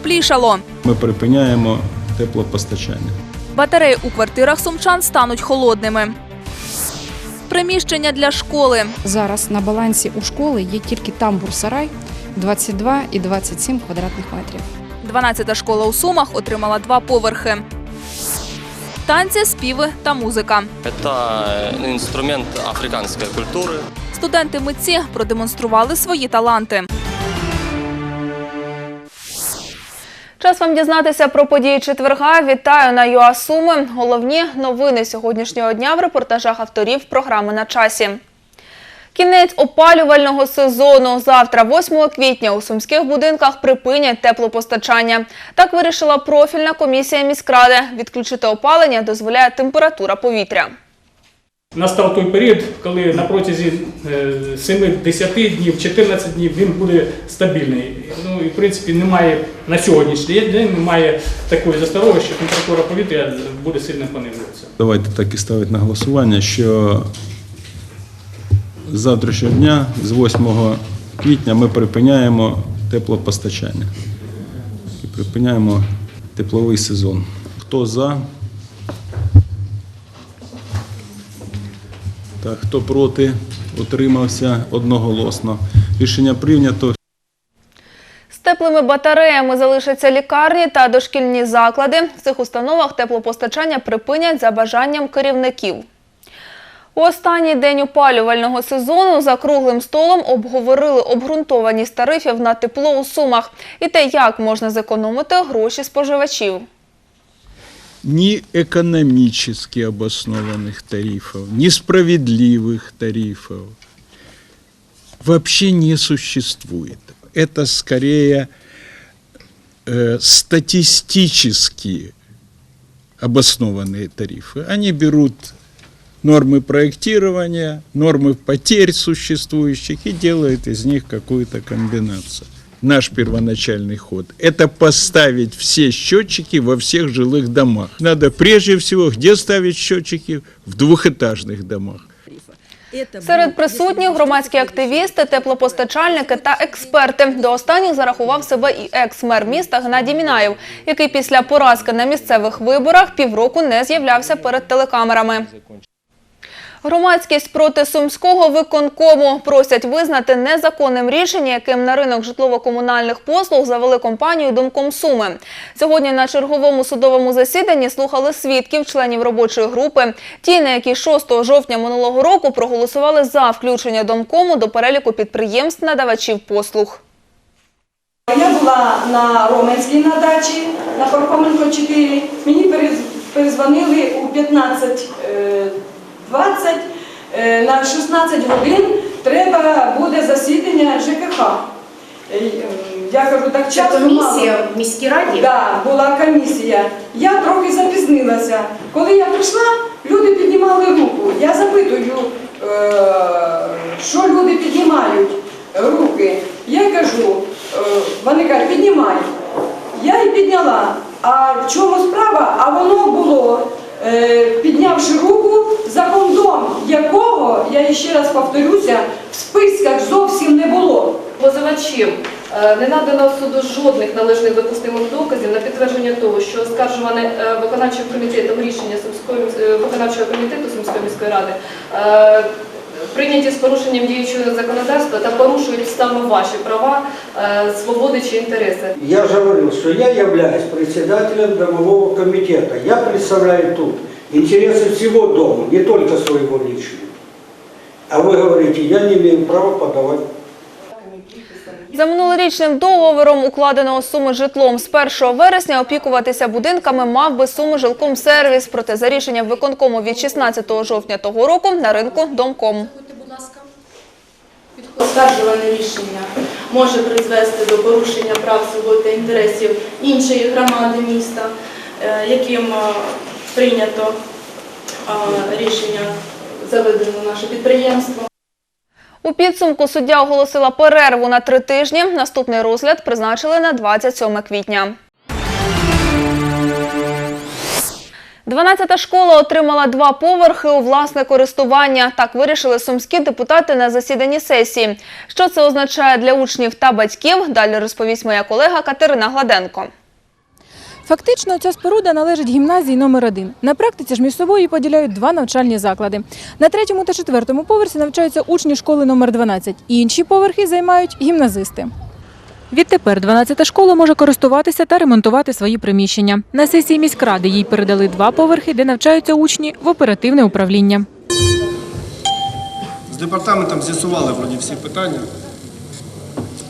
потеплішало. Ми припиняємо теплопостачання. Батареї у квартирах сумчан стануть холодними. Приміщення для школи. Зараз на балансі у школи є тільки тамбур-сарай 22 і 27 квадратних метрів. 12-та школа у Сумах отримала два поверхи. Танці, співи та музика. Это э, инструмент африканской культуры. Студенти митці продемонстрували свої таланти. Час вам дізнатися про події четверга. Вітаю на ЮА Суми. Головні новини сьогоднішнього дня в репортажах авторів програми на часі. Кінець опалювального сезону. Завтра, 8 квітня, у сумських будинках припинять теплопостачання. Так вирішила профільна комісія міськради. Відключити опалення дозволяє температура повітря. Настав той період, коли на протязі е, 7-10 днів, 14 днів він буде стабільний. Ну і в принципі немає на сьогоднішній день немає такої застороги, що температура повітря буде сильно понижуватися. Давайте так і ставити на голосування, що з завтрашнього дня, з 8 квітня, ми припиняємо теплопостачання. І припиняємо тепловий сезон. Хто за? Так, хто проти? Утримався одноголосно. Рішення прийнято. З теплими батареями залишаться лікарні та дошкільні заклади. В цих установах теплопостачання припинять за бажанням керівників. У останній день опалювального сезону за круглим столом обговорили обґрунтованість тарифів на тепло у Сумах і те, як можна зекономити гроші споживачів. Ни экономически обоснованных тарифов, ни справедливых тарифов вообще не существует. Это скорее э, статистически обоснованные тарифы. Они берут нормы проектирования, нормы потерь существующих и делают из них какую-то комбинацию. Наш первоначальный ход – это поставить все счетчики во всех жилых домах. Надо прежде всего, где ставить счетчики? В двухэтажных домах. Серед присутніх громадські активісти, теплопостачальники та експерти. До останніх зарахував себе і екс-мер міста Геннадій Мінаєв, який після поразки на місцевих виборах півроку не з'являвся перед телекамерами. Громадськість проти сумського виконкому просять визнати незаконним рішення, яким на ринок житлово-комунальних послуг завели компанію Думком Суми. Сьогодні на черговому судовому засіданні слухали свідків, членів робочої групи. Ті, на які 6 жовтня минулого року проголосували за включення домкому до переліку підприємств надавачів послуг. Я була на Роменській надачі на Пархоменко 4. Мені перезвонили у 15 20 е, на 16 годин треба буде засідання ЖКХ. Е, ем, я кажу, так часто тобто комісія в міській раді? Так, да, була комісія. Я трохи запізнилася. Коли я прийшла, люди піднімали руку. Я запитую, е, що люди піднімають руки. Я кажу, вони кажуть, піднімай. Я і підняла. А в чому справа? А воно було піднявши руку, закондом якого, я ще раз повторюся, в списках зовсім не було. Позивачів е, не надано суду жодних належних допустимих доказів на підтвердження того, що оскаржуване е, виконавчим комітетом рішення Сумської е, виконавчого комітету Сумської міської ради е, прийняті з порушенням діючого законодавства та порушують саме ваші права, е, свободи чи інтереси. Я же говорил, что я являюсь председателем домового комитета. Я представляю тут интересы всего дома, не только своего личного. А вы говорите, я не имею права подавать За минулорічним договором, укладеного суми житлом з 1 вересня, опікуватися будинками мав би суми жилкомсервіс. Проте за рішенням виконкому від 16 жовтня того року на ринку домком. Оскаржуване рішення може призвести до порушення прав, свобод та інтересів іншої громади міста, е, яким е, прийнято е, рішення заведено наше підприємство. У підсумку суддя оголосила перерву на три тижні. Наступний розгляд призначили на 27 квітня. 12-та школа отримала два поверхи у власне користування. Так вирішили сумські депутати на засіданні сесії. Що це означає для учнів та батьків? Далі розповість моя колега Катерина Гладенко. Фактично, ця споруда належить гімназії номер 1 На практиці ж між собою поділяють два навчальні заклади. На третьому та четвертому поверсі навчаються учні школи номер 12 Інші поверхи займають гімназисти. Відтепер 12-та школа може користуватися та ремонтувати свої приміщення. На сесії міськради їй передали два поверхи, де навчаються учні в оперативне управління. З департаментом з'ясували вроді всі питання.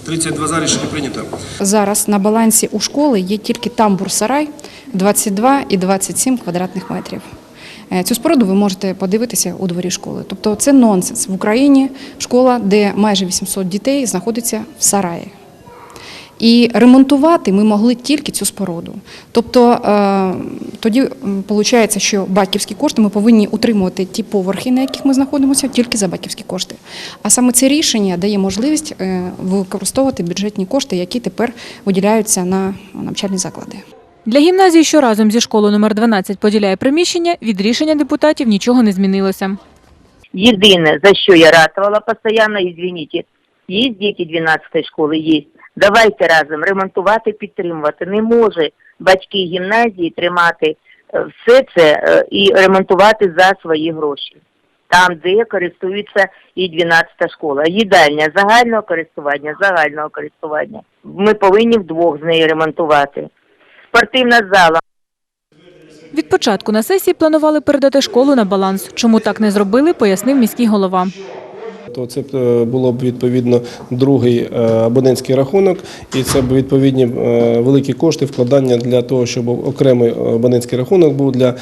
32 за рішення прийнято. Зараз на балансі у школи є тільки тамбур-сарай 22 і 27 квадратних метрів. Е, Цю споруду ви можете подивитися у дворі школи. Тобто це нонсенс. В Україні школа, де майже 800 дітей знаходиться в сараї. І ремонтувати ми могли тільки цю споруду. Тобто е, тоді виходить, що батьківські кошти ми повинні утримувати ті поверхи, на яких ми знаходимося, тільки за батьківські кошти. А саме це рішення дає можливість е, використовувати бюджетні кошти, які тепер виділяються на навчальні заклади. Для гімназії, що разом зі школою номер 12 поділяє приміщення, від рішення депутатів нічого не змінилося. Єдине, за що я ратувала постійно, извините, є діти 12 школи, є. Давайте разом ремонтувати, підтримувати. Не може батьки гімназії тримати е, все це е, і ремонтувати за свої гроші. Там, де користується і 12 школа. Їдальня загального користування, загального користування. Ми повинні вдвох з нею ремонтувати. Спортивна зала. Від початку на сесії планували передати школу на баланс. Чому так не зробили, пояснив міський голова. То це е, було б відповідно другий е, абонентський рахунок, і це б відповідні е, великі кошти вкладання для того, щоб окремий абонентський рахунок був для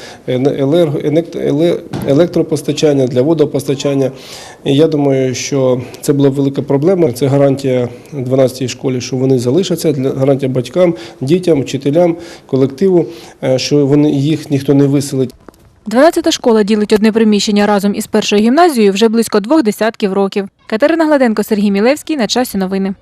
електропостачання, для водопостачання. Я думаю, що це була велика проблема. Це гарантія 12-й школі, що вони залишаться, гарантія батькам, дітям, вчителям, колективу, що вони їх ніхто не виселить. 12-та школа ділить одне приміщення разом із першою гімназією вже близько двох десятків років. Катерина Гладенко, Сергій Мілевський. На часі новини.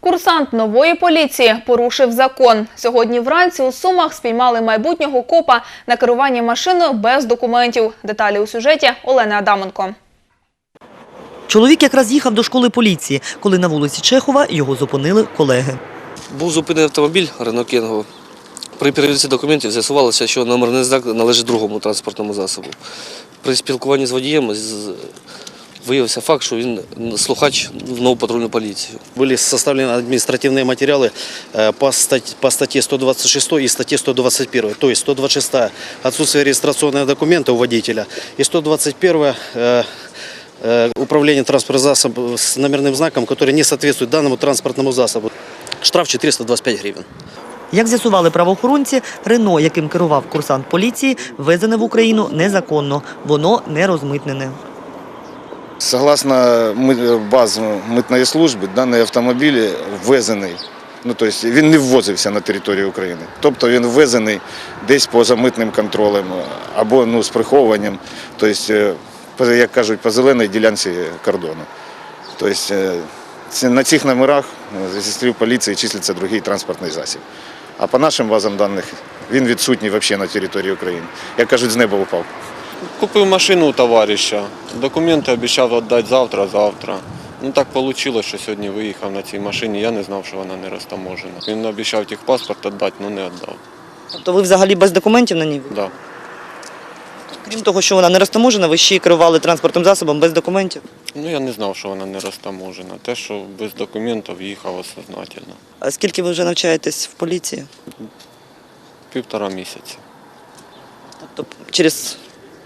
Курсант нової поліції порушив закон. Сьогодні вранці у Сумах спіймали майбутнього копа на керуванні машиною без документів. Деталі у сюжеті Олени Адаменко. Чоловік якраз їхав до школи поліції, коли на вулиці Чехова його зупинили колеги. Був зупинений автомобіль Рено Кенго. При перевірці документів з'ясувалося, що номерний знак належить другому транспортному засобу. При спілкуванні з водієм з- виявився факт, що він слухач в нову патрульну поліцію. Были составлены административные материалы э, по, стать- по статье 126 и статье 121. То есть 126 – отсутствие регистрационного документа у водителя и 121 э, э, управление транспортным засобом с номерным знаком, который не соответствует данному транспортному засобу. Штраф 425 гривен. Як з'ясували правоохоронці, Рено, яким керував курсант поліції, ввезене в Україну незаконно. Воно не розмитнене. Согласно базам митної служби, даний автомобіль ввезений. Ну, тобто він не ввозився на територію України. Тобто він ввезений десь поза митним контролем або ну, з приховуванням, тобто, е, як кажуть, по зеленій ділянці кордону. Тобто на цих номерах е, зі слів поліції числиться другий транспортний засіб. А по нашим базам даних він відсутній взагалі на території України. Як кажуть, з неба упав. Купив машину у товариша. Документи обіцяв віддати завтра, завтра. Ну так вийшло, що сьогодні виїхав на цій машині. Я не знав, що вона не розтаможена. Він обіцяв тих паспорт віддати, але не віддав. Тобто ви взагалі без документів на ній? Да. Крім того, що вона не розтаможена, ви ще й керували транспортним засобом без документів. Ну я не знав, що вона не розтаможена. Те, що без документів їхав осознательно. А скільки ви вже навчаєтесь в поліції? Півтора місяця. Тобто через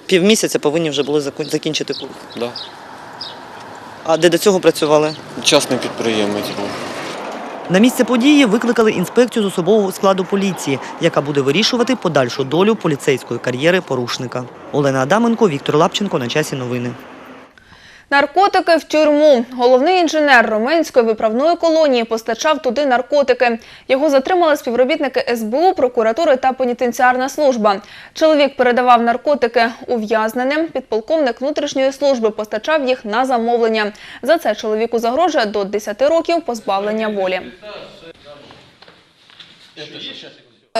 півмісяця повинні вже були закон- закінчити курс. Да. А де до цього працювали? Частний підприємець був. На місце події викликали інспекцію з особового складу поліції, яка буде вирішувати подальшу долю поліцейської кар'єри порушника. Олена Адаменко, Віктор Лапченко. На часі новини. Наркотики в тюрму. Головний інженер Роменської виправної колонії постачав туди наркотики. Його затримали співробітники СБУ, прокуратури та пенітенціарна служба. Чоловік передавав наркотики ув'язненим. Підполковник внутрішньої служби постачав їх на замовлення. За це чоловіку загрожує до 10 років позбавлення волі.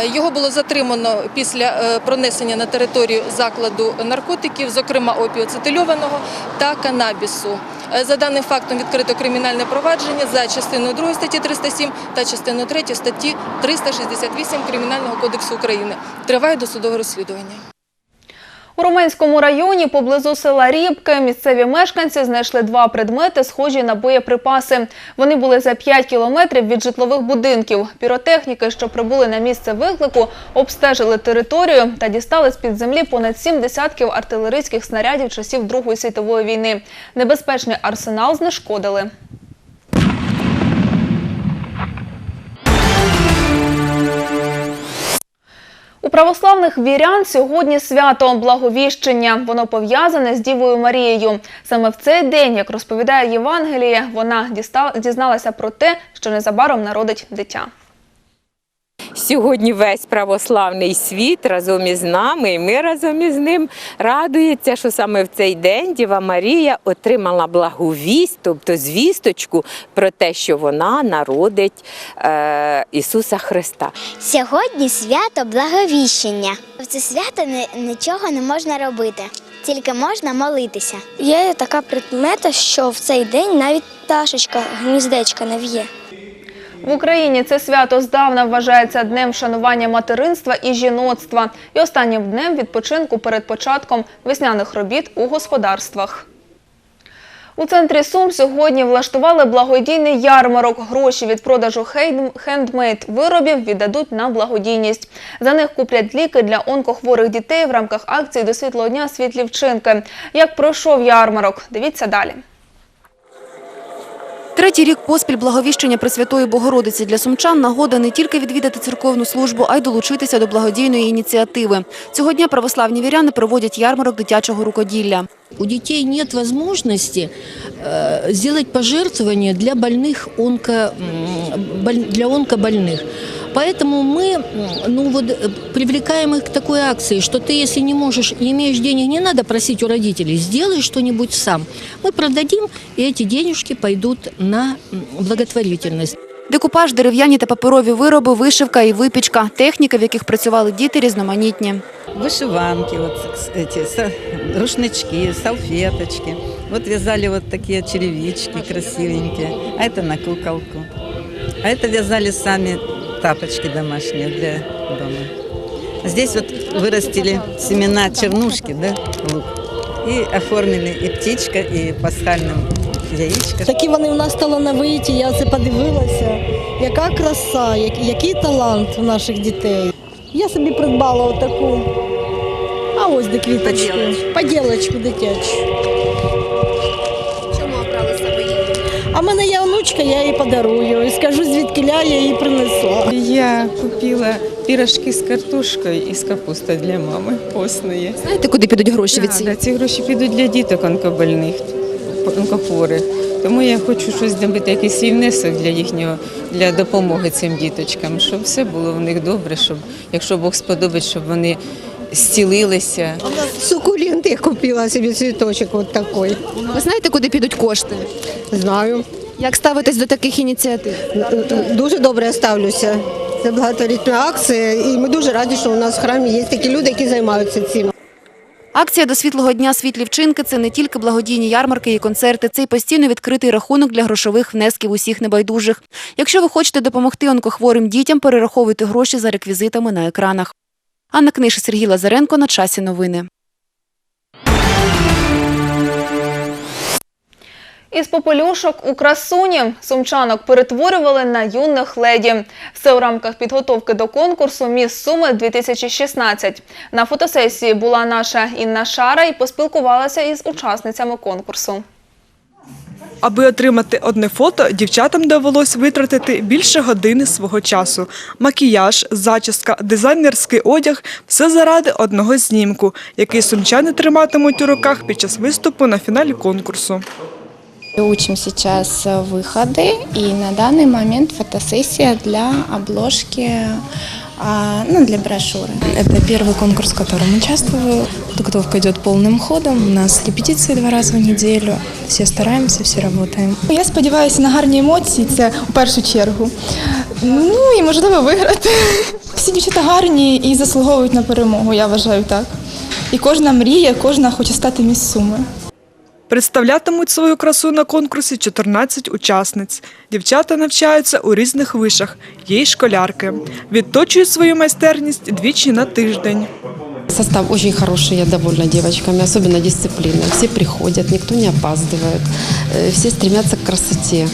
Його було затримано після е, пронесення на територію закладу наркотиків, зокрема опіоцетильованого та канабісу. Е, За даним фактом відкрито кримінальне провадження за частиною 2 статті 307 та частиною 3 статті 368 Кримінального кодексу України. Триває досудове розслідування. У Роменському районі поблизу села Рібки місцеві мешканці знайшли два предмети, схожі на боєприпаси. Вони були за 5 кілометрів від житлових будинків. Піротехніки, що прибули на місце виклику, обстежили територію та дістали з-під землі понад сім десятків артилерійських снарядів часів Другої світової війни. Небезпечний арсенал знешкодили. У православних вірян сьогодні свято Благовіщення. Воно пов'язане з Дівою Марією. Саме в цей день, як розповідає Євангеліє, вона дізналася про те, що незабаром народить дитя. Сьогодні весь православний світ разом із нами, і ми разом із ним радується, що саме в цей день Діва Марія отримала благовість, тобто звісточку про те, що вона народить е, Ісуса Христа. Сьогодні свято Благовіщення. В це свято нічого не можна робити, тільки можна молитися. Є така прикмета, що в цей день навіть пташечка гніздечка не в'є. В Україні це свято здавна вважається днем вшанування материнства і жіноцтва і останнім днем відпочинку перед початком весняних робіт у господарствах. У центрі Сум сьогодні влаштували благодійний ярмарок. Гроші від продажу хендмейд виробів віддадуть на благодійність. За них куплять ліки для онкохворих дітей в рамках акції до світлого дня світлі вчинки. Як пройшов ярмарок? Дивіться далі. Третій рік поспіль благовіщення Пресвятої Богородиці для сумчан нагода не тільки відвідати церковну службу, а й долучитися до благодійної ініціативи. Цього дня православні віряни проводять ярмарок дитячого рукоділля. У детей нет возможности э, сделать пожертвования для больных онко, м, боль- для онкобольных. Поэтому мы м, ну, вот, э, привлекаем их к такой акции, что ты, если не можешь, не имеешь денег, не надо просить у родителей, сделай что-нибудь сам. Мы продадим, и эти денежки пойдут на м, благотворительность. Декупаж, дерев'яні та паперові вироби, вишивка і випічка. Техніки, в яких працювали діти, різноманітні. Вышиванки, вот с- эти са- рушнички, салфеточки. Вот вязали вот такие черевички красивенькие. А это на куколку. А это вязали сами тапочки домашние для дома. Здесь вот вырастили семена чернушки, да, лук. И оформили и птичка, и пасхальным яичко. Такі вони в нас талановиті, я це подивилася. Яка краса, який талант у наших дітей. Я собі придбала отаку. А ось де квіточки. Поділочку дитячу. Чому обрали саме її? А в мене є онучка, я їй подарую. І скажу, звідки я її принесла. Я купила пирожки з картошкою і з капустою для мами постної. Знаєте, куди підуть гроші від Да, цієї? да, ці гроші підуть для діток онкобольних, онкохворих. Тому я хочу щось зробити, якийсь свій внесок для їхнього, для допомоги цим діточкам, щоб все було в них добре, щоб, якщо Бог сподобать, щоб вони зцілилися. Сукулент я купила собі цвіточок от такий. Ви знаєте, куди підуть кошти? Знаю. Як ставитесь до таких ініціатив? Дуже добре ставлюся. Це багаторітня акція, і ми дуже раді, що у нас в храмі є такі люди, які займаються цим. Акція до світлого дня світлі вчинки це не тільки благодійні ярмарки і концерти, це й постійно відкритий рахунок для грошових внесків усіх небайдужих. Якщо ви хочете допомогти онкохворим дітям, перераховуйте гроші за реквізитами на екранах. Анна Книша, Сергій Лазаренко на часі новини. Із попелюшок у красуні сумчанок перетворювали на юних леді. Все у рамках підготовки до конкурсу Міс Суми 2016. На фотосесії була наша Інна Шара і поспілкувалася із учасницями конкурсу. Аби отримати одне фото, дівчатам довелось витратити більше години свого часу. Макіяж, зачіска, дизайнерський одяг все заради одного знімку, який сумчани триматимуть у руках під час виступу на фіналі конкурсу. Учим сейчас выходы, и на данный момент фотосессия для обложки, а, ну, для брошюры. Это первый конкурс, в котором участвую. Подготовка идет полным ходом. У нас репетиции два раза в неделю. Все стараемся, все работаем. Я сподіваюся на гарні емоції, це у першу чергу. Ну і можливо виграти. Всі дівчата гарні і заслуговують на перемогу, я вважаю так. І кожна мріє, кожна хоче стати міс Суми. Представлятимуть свою красу на конкурсі 14 учасниць. Дівчата навчаються у різних вишах, є й школярки. Відточують свою майстерність двічі на тиждень. Состав очень хороший, я довольна девочками, особенно дисциплина. Все приходят, никто не опаздывает, э, все стремятся к красоте,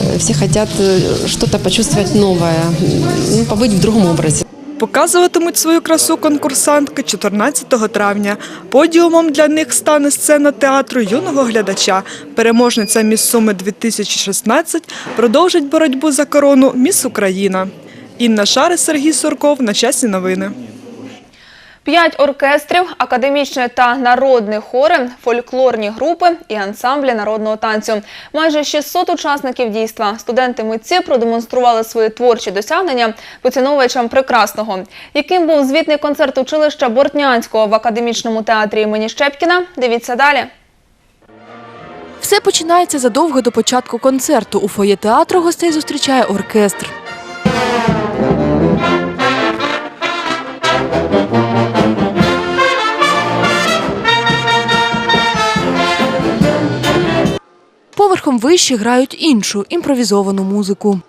э, все хотят э, что-то почувствовать новое, м, ну, побыть в другом образе. Показуватимуть свою красу конкурсантки 14 травня. Подіумом для них стане сцена театру юного глядача. Переможниця Міс Суми 2016 продовжить боротьбу за корону Міс Україна. Інна Шари, Сергій Сурков. На часі новини. П'ять оркестрів, академічні та народні хори, фольклорні групи і ансамблі народного танцю. Майже 600 учасників дійства. Студенти-митці продемонстрували свої творчі досягнення поціновувачам прекрасного. Яким був звітний концерт училища Бортнянського в академічному театрі імені Щепкіна? Дивіться далі. Все починається задовго до початку концерту. У фоє театру гостей зустрічає оркестр. Поверхом вище грають іншу імпровізовану музику.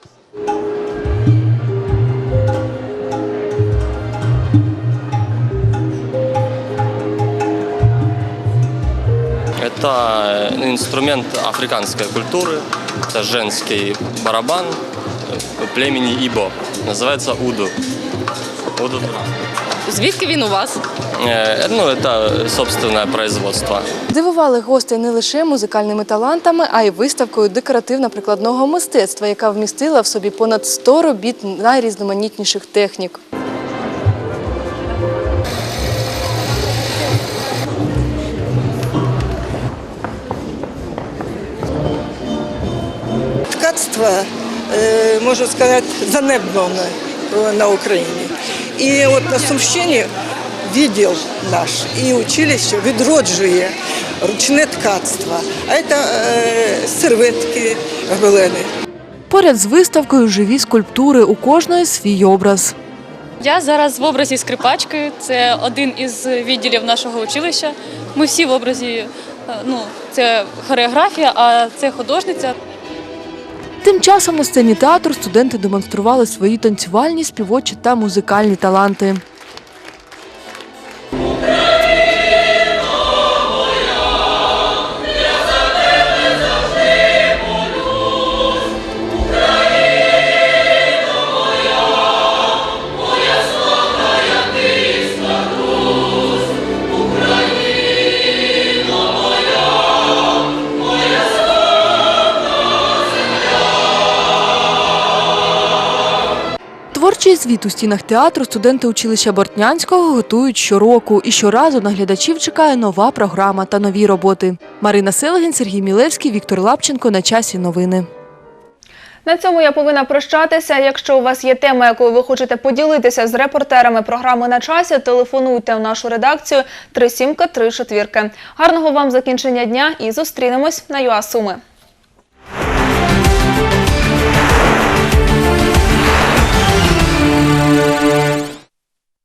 Это э, инструмент африканской культуры. Это женский барабан э, племени Ибо. Называется уду. Уду. Звідки він у вас? Э, Ну, это собственное производство. Дивували гостей не лише музикальними талантами, а й виставкою декоративно-прикладного мистецтва, яка вмістила в собі понад 100 робіт найрізноманітніших технік. ткацтво, е, можна сказати, занедбане е, на Україні. І от на Сумщині відділ наш і училище відроджує ручне ткацтво. А це е, серветки, гобелени. Поряд з виставкою живі скульптури у кожної свій образ. Я зараз в образі скрипачки. Це один із відділів нашого училища. Ми всі в образі, е, ну, це хореографія, а це художниця. Тим часом на сцені театру студенти демонстрували свої танцювальні, співочі та музикальні таланти. Творчий звіт у стінах театру студенти училища Бортнянського готують щороку, і щоразу на глядачів чекає нова програма та нові роботи. Марина Селегін, Сергій Мілевський, Віктор Лапченко. На часі новини. На цьому я повинна прощатися. Якщо у вас є тема, якою ви хочете поділитися з репортерами програми на часі, телефонуйте в нашу редакцію 3734. Гарного вам закінчення дня і зустрінемось на ЮА Суми.